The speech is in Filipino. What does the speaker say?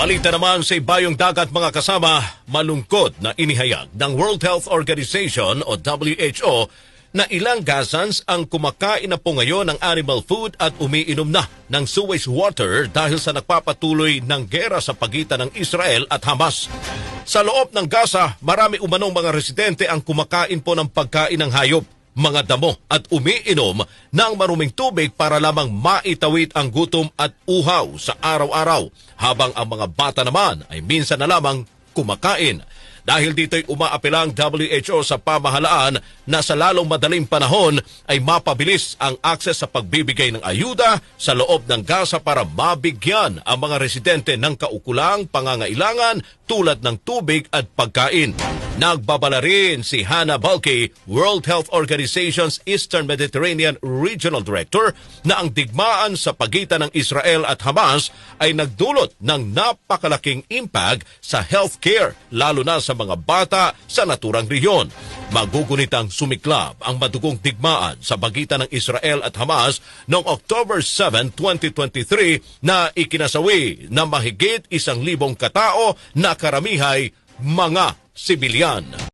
Balita naman sa ibayong dagat mga kasama, malungkot na inihayag ng World Health Organization o WHO na ilang Gazans ang kumakain na po ngayon ng animal food at umiinom na ng sewage water dahil sa nagpapatuloy ng gera sa pagitan ng Israel at Hamas. Sa loob ng Gaza, marami umanong mga residente ang kumakain po ng pagkain ng hayop mga damo at umiinom ng maruming tubig para lamang maitawid ang gutom at uhaw sa araw-araw habang ang mga bata naman ay minsan na lamang kumakain. Dahil dito'y umaapela ang WHO sa pamahalaan na sa lalong madaling panahon ay mapabilis ang akses sa pagbibigay ng ayuda sa loob ng Gaza para mabigyan ang mga residente ng kaukulang pangangailangan tulad ng tubig at pagkain. Nagbabala rin si Hannah Balke, World Health Organization's Eastern Mediterranean Regional Director, na ang digmaan sa pagitan ng Israel at Hamas ay nagdulot ng napakalaking impact sa healthcare, lalo na sa mga bata sa naturang rehiyon. Magugunitang sumiklab ang madugong digmaan sa pagitan ng Israel at Hamas noong October 7, 2023 na ikinasawi na mahigit isang libong katao na karamihay mga sibilyan.